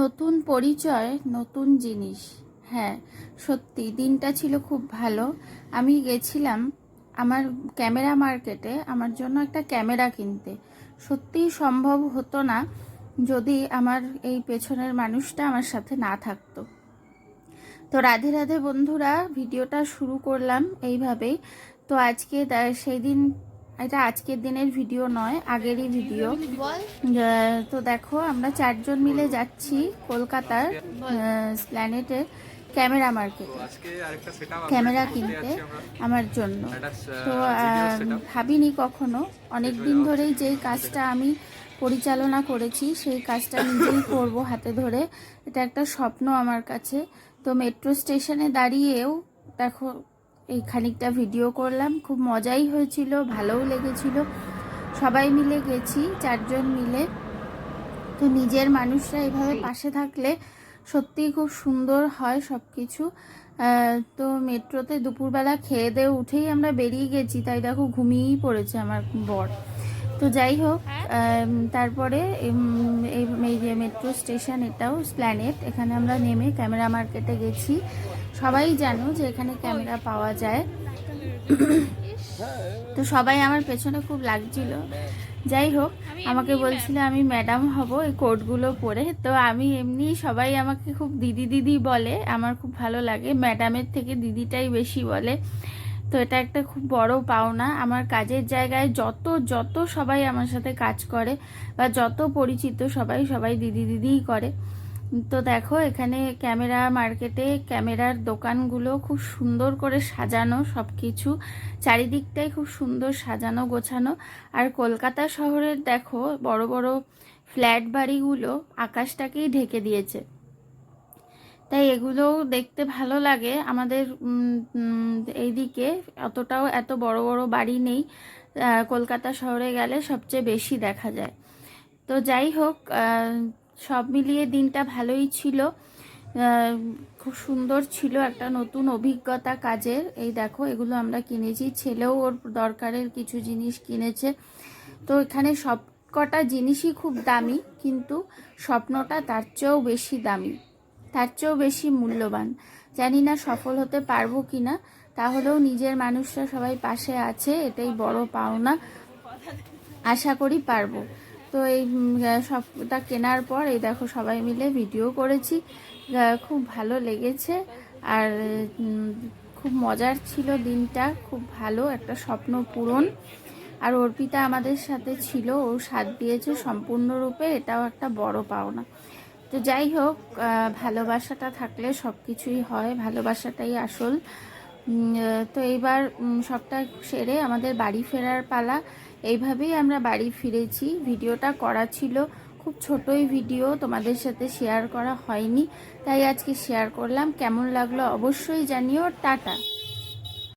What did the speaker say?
নতুন পরিচয়, নতুন জিনিস। হ্যাঁ সত্যি, দিনটা ছিল খুব ভালো। আমি গেছিলাম আমার ক্যামেরা মার্কেটে, আমার জন্য একটা ক্যামেরা কিনতে। সত্যিই সম্ভব হতো না যদি আমার এই পেছনের মানুষটা আমার সাথে না থাকতো। তো রাধে রাধে বন্ধুরা, ভিডিওটা শুরু করলাম এইভাবেই। তো আজকে সেই দিন এটা আজকের দিনের ভিডিও নয় আগেরই ভিডিও। তো দেখো আমরা চারজন মিলে যাচ্ছি কলকাতার স্প্ল্যানেটে ক্যামেরা মার্কেটে। ক্যামেরা কিনতে আমার। জন্য। তো ভাবিনি কখনো। অনেক দিন ধরেই যেই কাজটা আমি পরিচালনা করেছি সেই কাজটা নিজেই করব হাতে ধরে। এটা একটা স্বপ্ন আমার কাছে। তো মেট্রো স্টেশনে দাঁড়িয়েও দেখো এই খানিকটা ভিডিও করলাম। খুব মজাই হয়েছিল, ভালোও লেগেছিল। সবাই মিলে গেছি, চারজন মিলে। তো নিজের মানুষরা এভাবে পাশে থাকলে সত্যিই খুব সুন্দর হয় সব কিছু তো মেট্রোতে দুপুরবেলা খেয়ে দিয়ে উঠেই আমরা বেরিয়ে গেছি। তাই দেখো ঘুমিয়েই পড়েছে আমার বর। তো যাই হোক তারপরে এই যে মেট্রো স্টেশন এটাও স্প্ল্যানেট এখানে আমরা নেমে ক্যামেরা মার্কেটে গেছি। সবাই জানো যে এখানে ক্যামেরা পাওয়া যায়। তো সবাই আমার পেছনে খুব লাগছিল। যাই হোক, আমাকে বলছিল আমি ম্যাডাম হব, এই কোটগুলো পরে তো আমি এমনি সবাই আমাকে খুব দিদি দিদি বলে, আমার খুব ভালো লাগে। ম্যাডামের থেকে দিদিটাই বেশি বলে। তো এটা একটা খুব বড় পাওনা। আমার কাজের জায়গায় যত যত সবাই আমার সাথে কাজ করে বা যত পরিচিত সবাই সবাই দিদি দিদিই করে। তো দেখো, এখানে ক্যামেরা মার্কেটে ক্যামেরার দোকানগুলো খুব সুন্দর করে সাজানো সব কিছু চারিদিকটাই খুব সুন্দর সাজানো, গোছানো। আর কলকাতা শহরের দেখো, বড় বড় ফ্ল্যাট বাড়িগুলো আকাশটাকেই ঢেকে দিয়েছে। তাই এগুলোও দেখতে ভালো লাগে। আমাদের এইদিকে অতটাও এত বড় বড় বাড়ি নেই। কলকাতা শহরে গেলে সবচেয়ে বেশি দেখা যায়। তো যাই হোক সব মিলিয়ে দিনটা ভালোই ছিল। খুব সুন্দর ছিল একটা নতুন অভিজ্ঞতা কাজের। এই দেখো, এগুলো আমরা কিনেছি। ছেলেও ওর দরকারের কিছু জিনিস কিনেছে। তো এখানে সব কটা জিনিসই খুব দামি, কিন্তু স্বপ্নটা তার চেয়েও বেশি দামি। তার চেয়েও বেশি মূল্যবান। জানি না সফল হতে পারব কি না তাহলেও নিজের মানুষরা সবাই পাশে আছে, এটাই বড় পাওনা। আশা করি পারব। তো এই সবটা কেনার পর এই দেখো সবাই মিলে ভিডিও করেছি। খুব ভালো লেগেছে। আর খুব মজার ছিল দিনটা, খুব ভালো, একটা স্বপ্ন পূরণ। আর অর্পিতা আমাদের সাথে ছিল, ও সাথ দিয়েছে সম্পূর্ণরূপে, এটাও একটা বড় পাওনা। তো যাই হোক ভালোবাসাটা থাকলে সব কিছুই হয়, ভালোবাসাটাই আসল। তো এইবার সবটা সেরে আমাদের বাড়ি ফেরার পালা। এইভাবেই আমরা বাড়ি ফিরেছি। ভিডিওটা করা ছিল খুব ছোটই ভিডিও, তোমাদের সাথে শেয়ার করা হয়নি। তাই আজকে শেয়ার করলাম। কেমন লাগল অবশ্যই জানিও। টাটা।